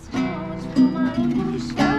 stones for my own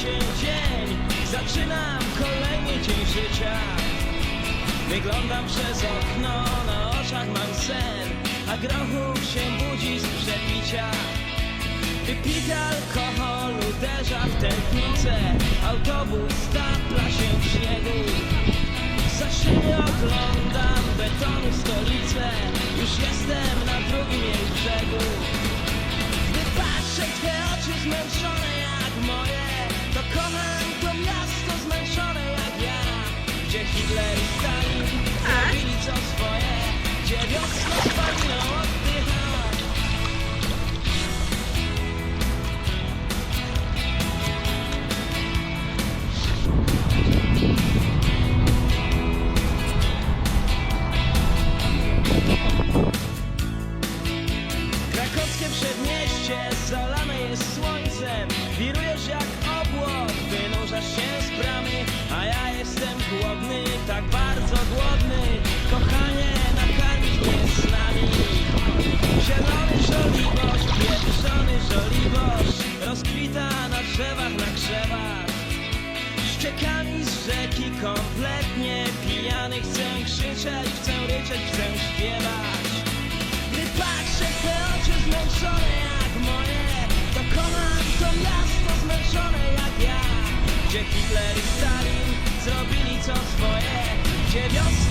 się dzień Zaczynam kolejny dzień życia. Wyglądam przez okno, na oczach mam sen A grochów się budzi z przepicia Wypity alkohol uderza w tętnicę Autobus stapla się w śniegu. Za szyby oglądam betonu stolicę Już jestem na drugim jej brzegu. Gdy patrzę te oczy zmęczone jak obłok, wynurzasz się z bramy A ja jestem głodny, żoliborz Rozkwita na drzewach, na krzewach. Ściekami z rzeki kompletnie pijany Chcę krzyczeć, chcę ryczeć, chcę śpiewać. Gdy patrzę w te oczy zmęczone jak moje To kocham to miasto zmęczone jak ja. Gdzie Hitler i Stalin zrobili co swoje Gdzie wiosna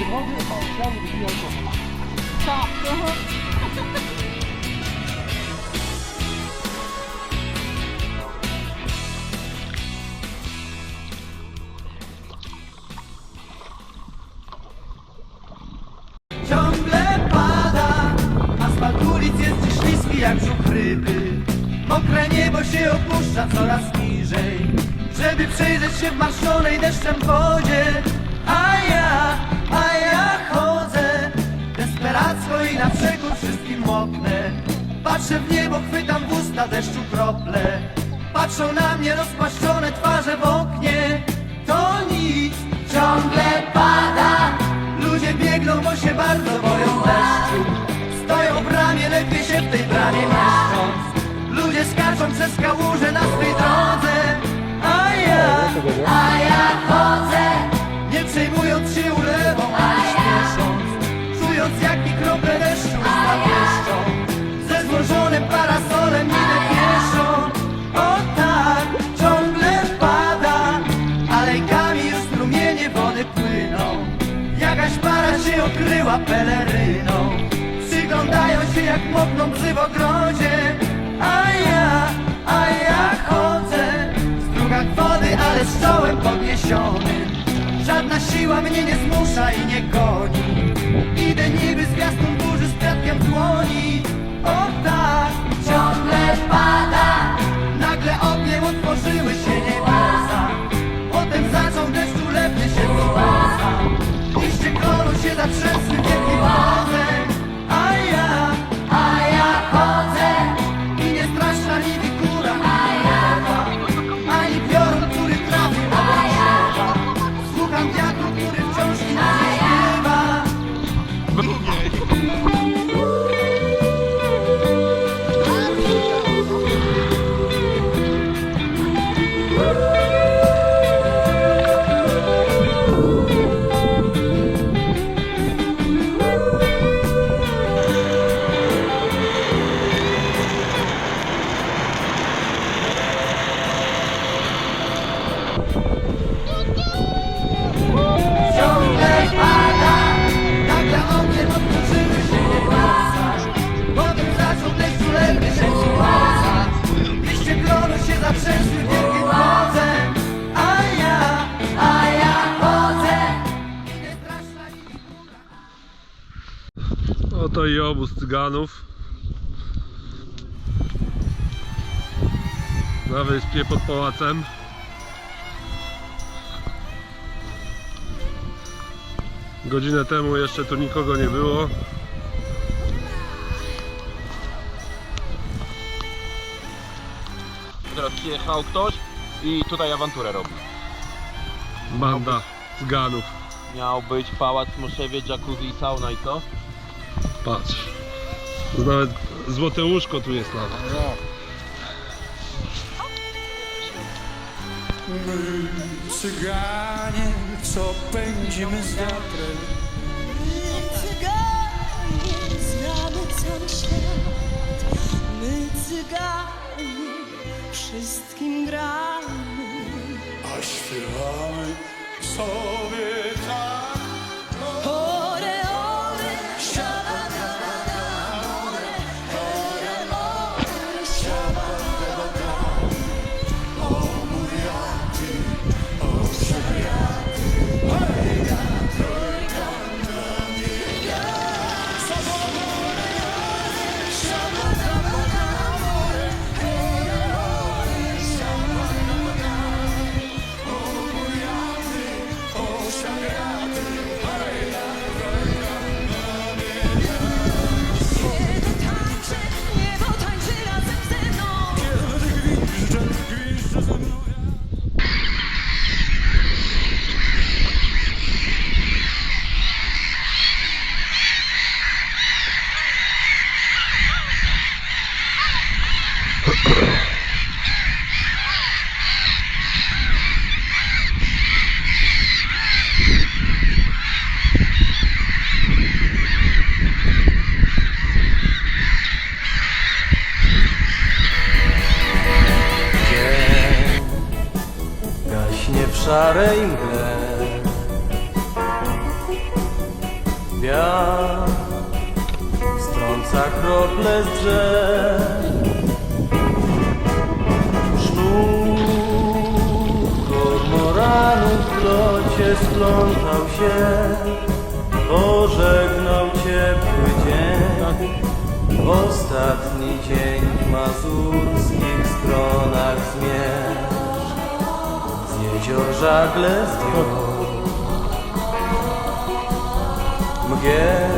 以后是搞项目的业务了。啥时候？Ryby Mokre niebo się opuszcza coraz niżej Żeby przejrzeć się w marszonej deszczem wodzie. A ja, a ja chodzę Desperacko i na przekór wszystkim moknę. Patrzę w niebo, chwytam w usta deszczu krople. Patrzą na mnie rozpłaszczone twarze w oknie. To nic, ciągle pada. Ludzie biegną, bo się bardzo boją przez kałuże na swej drodze. A ja, a ja chodzę Nie przejmując się ulewą, ani śpiesząc Czując jak mi krople deszczu usta pieszczą Ze złożonym parasolem idę pieszo O tak, ciągle pada Alejkami już strumienie wody płyną. Jakaś para się okryła peleryną. Przeglądają się jak moknący w ogrodzie siła mnie nie zmusza i nie goni Oto i obóz cyganów. Na wyspie pod pałacem. Godzinę temu jeszcze tu nikogo nie było. Teraz przyjechał ktoś i tutaj awanturę robi. Banda cyganów. Miał być pałac Moszewie, jacuzzi i sauna i co? Patrz. Nawet złote łóżko tu jest nawet. Cyganie, co pędzimy z wiatrem Cyganie, znamy cały świat. My cyganie, wszystkim gramy. A śpiewamy sobie szarej mgle. Wiatr strąca krople z drzew. Sznur kormoranów w locie splątał się, pożegnał ciepły dzień. Ostatni dzień w mazurskich stronach zmierzch z Jezior żagle zdjął Mgę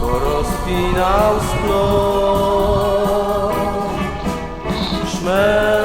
porozpinał splot Szmer